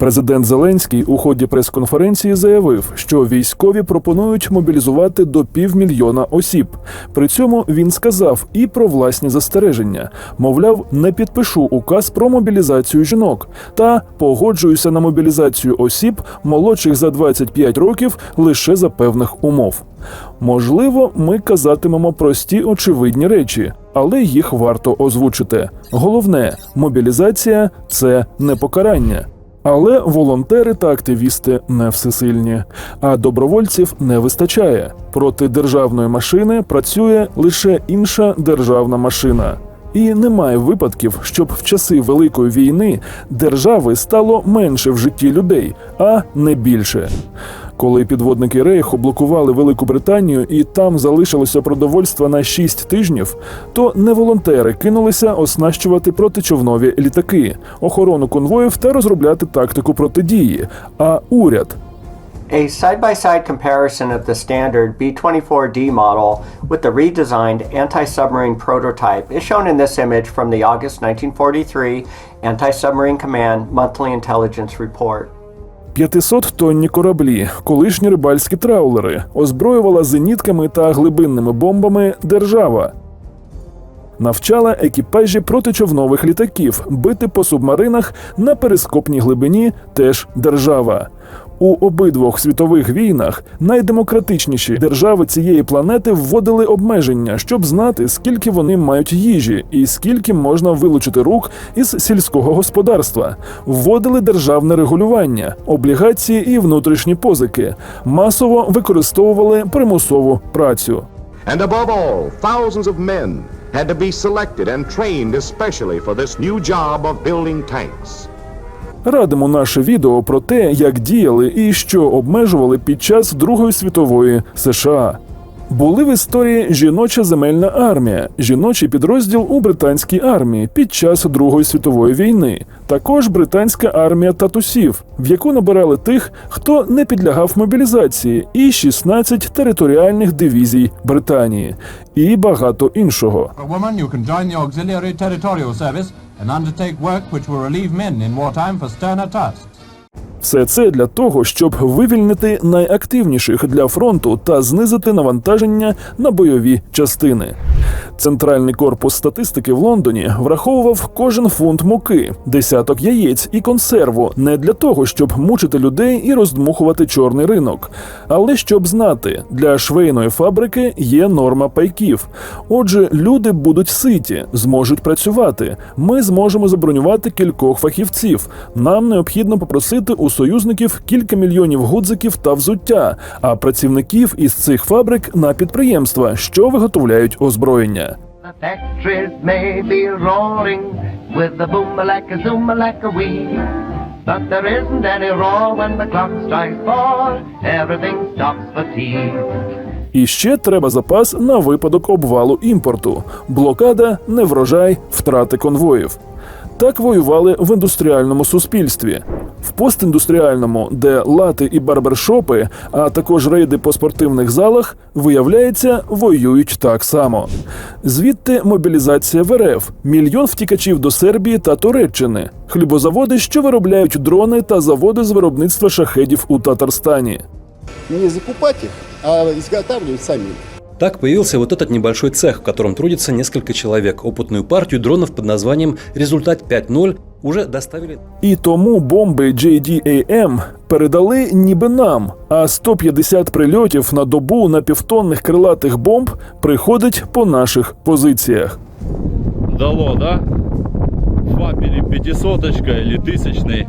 Президент Зеленський у ході прес-конференції заявив, що військові пропонують мобілізувати до півмільйона осіб. При цьому він сказав і про власні застереження. Мовляв, не підпишу указ про мобілізацію жінок та погоджуюся на мобілізацію осіб молодших за 25 років лише за певних умов. Можливо, ми казатимемо прості очевидні речі, але їх варто озвучити. Головне, мобілізація це не покарання. Але волонтери та активісти не всесильні, а добровольців не вистачає. Проти державної машини працює лише інша державна машина. І немає випадків, щоб в часи Великої війни держави стало менше в житті людей, а не більше. Коли підводники Рейху блокували Велику Британію і там залишилося продовольства на 6 тижнів, то не волонтери кинулися оснащувати протичовнові літаки, охорону конвоїв та розробляти тактику протидії, а уряд. A side-by-side comparison of the standard B-24D model with the redesigned anti-submarine prototype is shown in this image from the August 1943 Anti-Submarine Command Monthly Intelligence Report. 500-тонні кораблі, колишні рибальські траулери, озброювала зенітками та глибинними бомбами держава. Навчала екіпажі протичовнових літаків бити по субмаринах на перископній глибині теж держава. У обидвох світових війнах найдемократичніші держави цієї планети вводили обмеження, щоб знати, скільки вони мають їжі і скільки можна вилучити рук із сільського господарства. Вводили державне регулювання, облігації і внутрішні позики. Масово використовували примусову працю. And above all, thousands of men had to be selected and trained especially for this new job of building tanks. Радимо наше відео про те, як діяли і що обмежували під час Другої світової США. Були в історії жіноча земельна армія, жіночий підрозділ у британській армії під час Другої світової війни, також британська армія татусів, в яку набирали тих, хто не підлягав мобілізації, і 16 територіальних дивізій Британії, і багато іншого. Woman, Все це для того, щоб вивільнити найактивніших для фронту та знизити навантаження на бойові частини. Центральний корпус статистики в Лондоні враховував кожен фунт муки, десяток яєць і консерву не для того, щоб мучити людей і роздмухувати чорний ринок, але щоб знати, для швейної фабрики є норма пайків. Отже, люди будуть ситі, зможуть працювати. Ми зможемо забронювати кількох фахівців. Нам необхідно попросити у союзників кілька мільйонів гудзиків та взуття, а працівників із цих фабрик на підприємства, що виготовляють озброєння. But there isn't any roar when the clock strikes four. Everything stops for tea. І ще треба запас на випадок обвалу імпорту, блокада, неврожай, втрати конвоїв. Так воювали в індустріальному суспільстві. В постіндустріальному, де лати і барбершопи, а також рейди по спортивних залах, виявляється, воюють так само. Звідти мобілізація в РФ, мільйон втікачів до Сербії та Туреччини, хлібозаводи, що виробляють дрони та заводи з виробництва шахедів у Татарстані. не закупать их, а изготавливать самим. Так появился вот этот небольшой цех, в котором трудится несколько человек. Опытную партию дронов под названием «Результат 5.0» уже доставили І тому бомби JDAM передали ніби нам, а 150 прильотів на добу на півтонних крилатих бомб приходить по наших позиціях. дало, да? Швапили пятисоточкой или тысячной.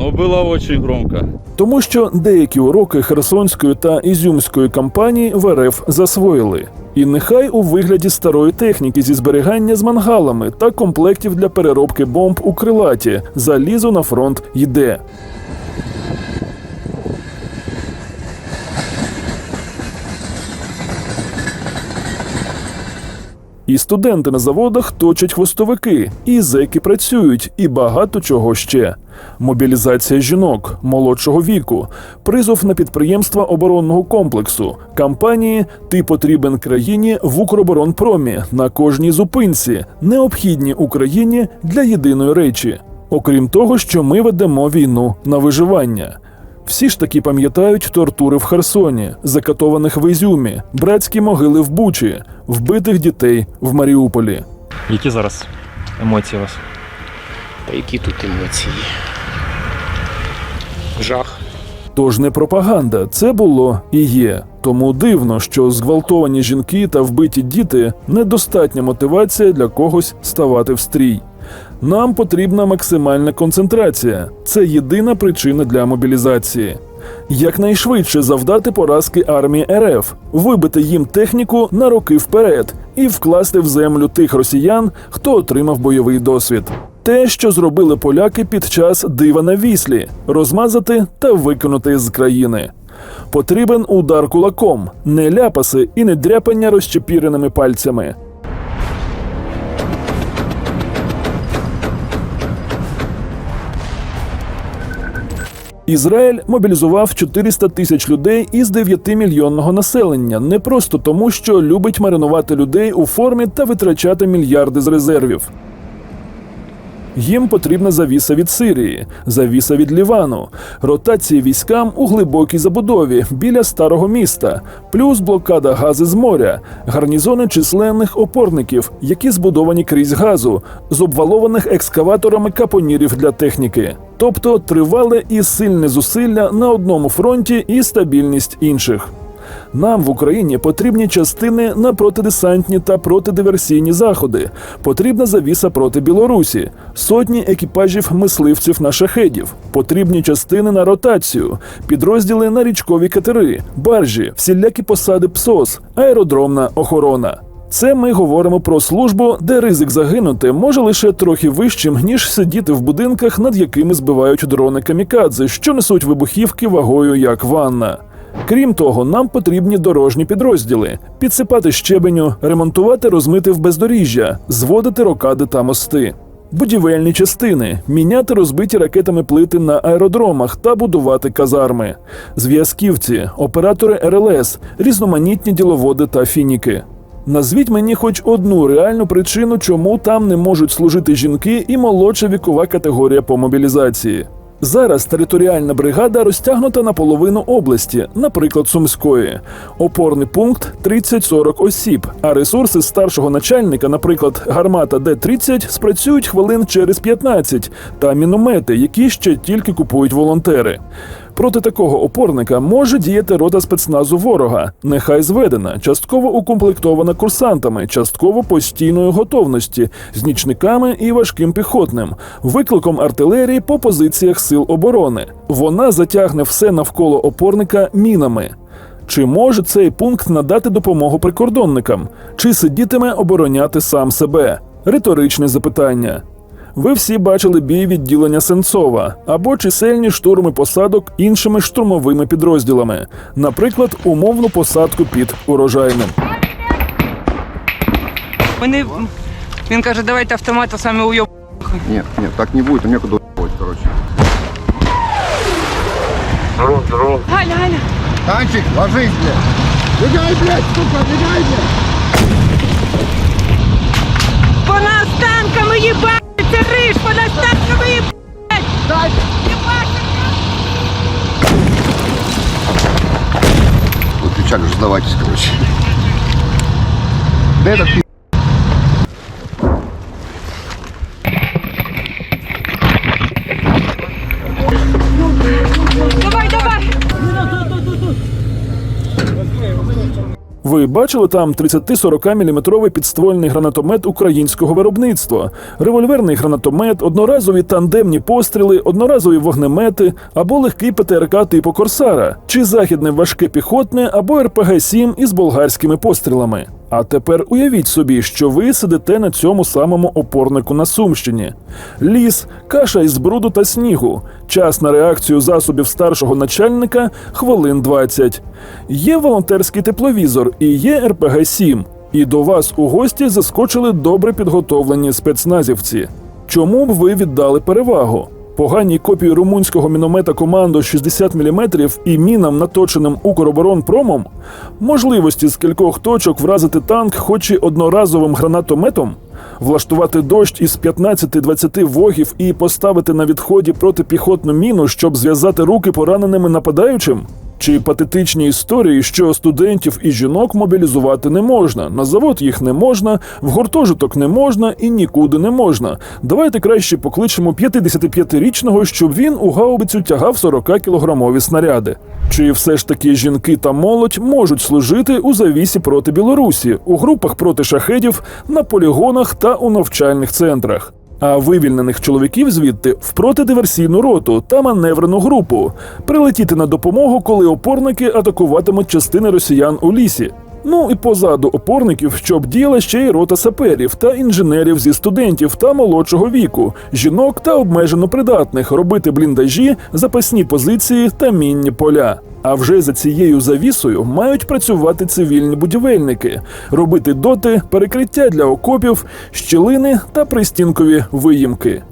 Но было очень громко. Тому що деякі уроки Херсонської та Ізюмської кампанії в РФ засвоїли. І нехай у вигляді старої техніки зі зберігання з мангалами та комплектів для переробки бомб у крилаті залізо на фронт йде. І студенти на заводах точать хвостовики, і зеки працюють, і багато чого ще. Мобілізація жінок молодшого віку, призов на підприємства оборонного комплексу, кампанії Ти потрібен країні в Укроборонпромі на кожній зупинці, необхідні Україні для єдиної речі Окрім того, що ми ведемо війну на виживання. Всі ж таки пам'ятають тортури в Херсоні, закатованих в Ізюмі, братські могили в Бучі, вбитих дітей в Маріуполі. Які зараз емоції у вас? Та які тут емоції? Жах. Тож не пропаганда, це було і є. Тому дивно, що зґвалтовані жінки та вбиті діти недостатня мотивація для когось ставати в стрій. Нам потрібна максимальна концентрація. Це єдина причина для мобілізації. Якнайшвидше завдати поразки армії РФ, вибити їм техніку на роки вперед і вкласти в землю тих росіян, хто отримав бойовий досвід. Те, що зробили поляки під час дива на віслі, розмазати та викинути з країни. Потрібен удар кулаком, не ляпаси і не дряпання розчепіреними пальцями. Ізраїль мобілізував 400 тисяч людей із 9-мільйонного населення не просто тому, що любить маринувати людей у формі та витрачати мільярди з резервів. Їм потрібна завіса від Сирії, завіса від Лівану, ротації військам у глибокій забудові біля старого міста, плюс блокада гази з моря, гарнізони численних опорників, які збудовані крізь газу, з обвалованих екскаваторами капонірів для техніки. Тобто тривале і сильне зусилля на одному фронті і стабільність інших. Нам в Україні потрібні частини на протидесантні та протидиверсійні заходи. Потрібна завіса проти Білорусі, сотні екіпажів мисливців на шахедів, потрібні частини на ротацію, підрозділи на річкові катери, баржі, всілякі посади ПСОС, аеродромна охорона. Це ми говоримо про службу, де ризик загинути може лише трохи вищим, ніж сидіти в будинках, над якими збивають дрони камікадзе, що несуть вибухівки вагою як ванна. Крім того, нам потрібні дорожні підрозділи: підсипати щебеню, ремонтувати розмити в бездоріжжя, зводити рокади та мости. Будівельні частини, міняти розбиті ракетами плити на аеродромах та будувати казарми, зв'язківці, оператори РЛС, різноманітні діловоди та фініки. Назвіть мені хоч одну реальну причину, чому там не можуть служити жінки і молодша вікова категорія по мобілізації. Зараз територіальна бригада розтягнута на половину області, наприклад, Сумської. Опорний пункт 30-40 осіб, а ресурси старшого начальника, наприклад, гармата Д-30, спрацюють хвилин через 15, та міномети, які ще тільки купують волонтери. Проти такого опорника може діяти рота спецназу ворога, нехай зведена, частково укомплектована курсантами, частково постійної готовності, з нічниками і важким піхотним, викликом артилерії по позиціях сил оборони. Вона затягне все навколо опорника мінами. Чи може цей пункт надати допомогу прикордонникам? Чи сидітиме обороняти сам себе? Риторичне запитання. Ви всі бачили бій відділення Сенцова або чисельні штурми посадок іншими штурмовими підрозділами, наприклад, умовну посадку під урожайним. Вони він каже, давайте автомат, а самі уйоб. Нет, нет, так не будет, у меня куда уебать, короче. Галя, Галя. Танчик, ложись, блядь! Бегай, блядь, сука, бегай, блядь! По нас танками їбаться, риш, по нас танками їбать. Вы кричали, уже сдавайтесь, короче. Да этот Ви бачили там 30-40 мм підствольний гранатомет українського виробництва, револьверний гранатомет, одноразові тандемні постріли, одноразові вогнемети або легкий ПТРК типу Корсара, чи західне важке піхотне або РПГ-7 із болгарськими пострілами. А тепер уявіть собі, що ви сидите на цьому самому опорнику на Сумщині. Ліс, каша із бруду та снігу, час на реакцію засобів старшого начальника хвилин 20. Є волонтерський тепловізор і є РПГ-7. І до вас у гості заскочили добре підготовлені спецназівці. Чому б ви віддали перевагу? Поганій копії румунського міномета командо 60 мм і мінам, наточеним Укроборонпромом, можливості з кількох точок вразити танк, хоч і одноразовим гранатометом, влаштувати дощ із 15-20 вогів і поставити на відході протипіхотну міну, щоб зв'язати руки пораненими нападаючим. Чи патетичні історії, що студентів і жінок мобілізувати не можна, на завод їх не можна, в гуртожиток не можна і нікуди не можна. Давайте краще покличемо 55-річного, щоб він у гаубицю тягав 40-кілограмові снаряди. Чи все ж таки жінки та молодь можуть служити у завісі проти Білорусі, у групах проти шахедів, на полігонах та у навчальних центрах? А вивільнених чоловіків звідти в протидиверсійну роту та маневрену групу прилетіти на допомогу, коли опорники атакуватимуть частини росіян у лісі. Ну і позаду опорників, щоб діяла ще й рота саперів та інженерів зі студентів та молодшого віку, жінок та обмежено придатних робити бліндажі, запасні позиції та мінні поля. А вже за цією завісою мають працювати цивільні будівельники, робити доти, перекриття для окопів, щілини та пристінкові виїмки.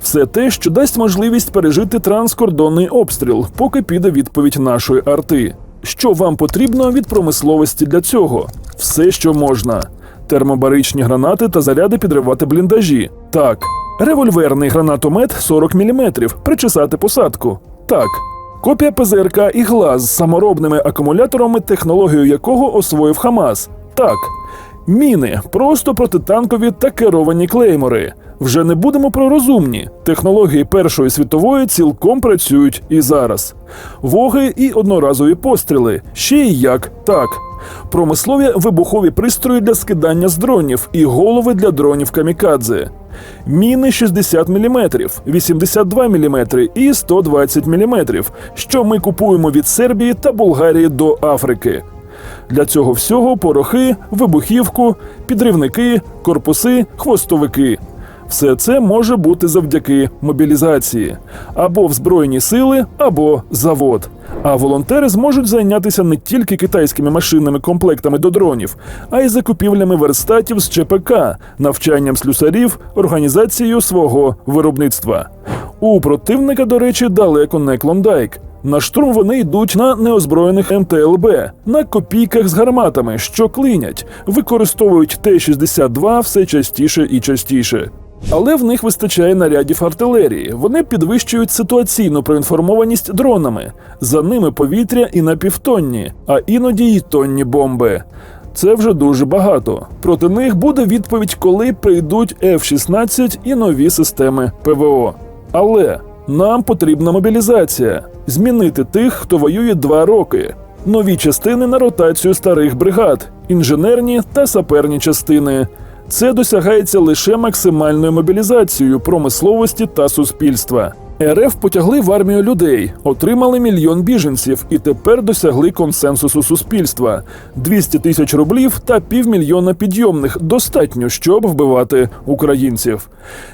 Все те, що дасть можливість пережити транскордонний обстріл, поки піде відповідь нашої арти. Що вам потрібно від промисловості для цього? Все, що можна: термобаричні гранати та заряди підривати бліндажі. Так, револьверний гранатомет 40 мм, причесати посадку. Так. Копія ПЗРК і глаз з саморобними акумуляторами, технологію якого освоїв Хамас. Так. Міни, просто протитанкові та керовані клеймори. Вже не будемо про розумні. Технології Першої світової цілком працюють і зараз. Воги і одноразові постріли. Ще й як так. Промислові вибухові пристрої для скидання з дронів і голови для дронів камікадзе. Міни 60 мм, 82 мм і 120 мм, що ми купуємо від Сербії та Болгарії до Африки. Для цього всього порохи, вибухівку, підривники, корпуси, хвостовики. Все це може бути завдяки мобілізації або в збройні сили, або завод. А волонтери зможуть зайнятися не тільки китайськими машинними комплектами до дронів, а й закупівлями верстатів з ЧПК, навчанням слюсарів, організацією свого виробництва. У противника, до речі, далеко не клондайк. На штурм вони йдуть на неозброєних МТЛБ, на копійках з гарматами, що клинять, використовують Т-62 все частіше і частіше. Але в них вистачає нарядів артилерії. Вони підвищують ситуаційну проінформованість дронами. За ними повітря і напівтонні, а іноді й тонні бомби. Це вже дуже багато. Проти них буде відповідь, коли прийдуть F-16 і нові системи ПВО. Але нам потрібна мобілізація змінити тих, хто воює два роки. Нові частини на ротацію старих бригад, інженерні та саперні частини. Це досягається лише максимальною мобілізацією промисловості та суспільства. РФ потягли в армію людей, отримали мільйон біженців і тепер досягли консенсусу суспільства: 200 тисяч рублів та півмільйона підйомних достатньо, щоб вбивати українців.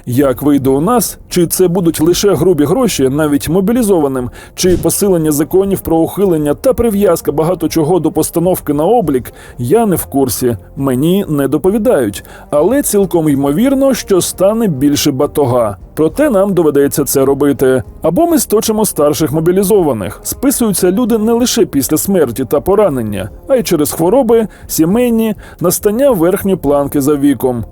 Як вийде у нас, чи це будуть лише грубі гроші, навіть мобілізованим, чи посилення законів про ухилення та прив'язка багато чого до постановки на облік, я не в курсі, мені не доповідають, але цілком ймовірно, що стане більше батога. Проте нам доведеться це робити. Або ми сточимо старших мобілізованих. Списуються люди не лише після смерті та поранення, а й через хвороби, сімейні, настання верхньої планки за віком.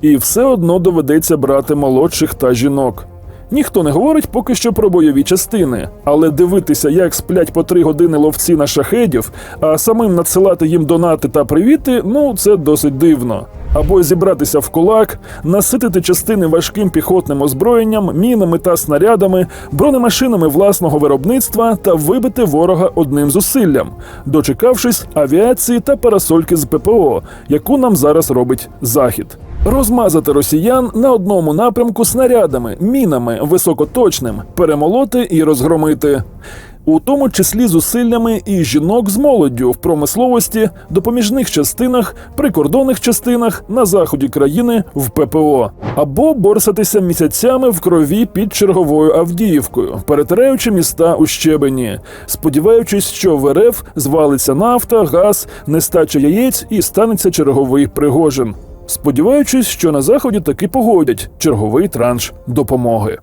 І все одно доведеться брати молодших та жінок. Ніхто не говорить поки що про бойові частини, але дивитися, як сплять по три години ловці на шахедів, а самим надсилати їм донати та привіти, ну це досить дивно. Або зібратися в кулак, наситити частини важким піхотним озброєнням, мінами та снарядами, бронемашинами власного виробництва та вибити ворога одним зусиллям, дочекавшись авіації та парасольки з ППО, яку нам зараз робить захід. Розмазати росіян на одному напрямку снарядами, мінами високоточним, перемолоти і розгромити. У тому числі зусиллями і жінок з молоддю в промисловості, допоміжних частинах, прикордонних частинах на заході країни в ППО, або борсатися місяцями в крові під черговою Авдіївкою, перетираючи міста у щебені, сподіваючись, що в РФ звалиться нафта, газ, нестача яєць і станеться черговий Пригожин. Сподіваючись, що на заході таки погодять черговий транш допомоги.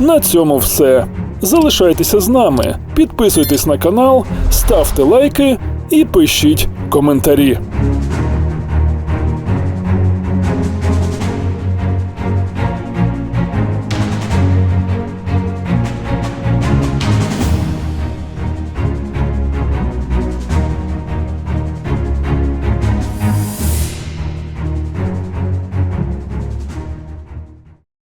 На цьому все. Залишайтеся з нами, підписуйтесь на канал, ставте лайки і пишіть коментарі.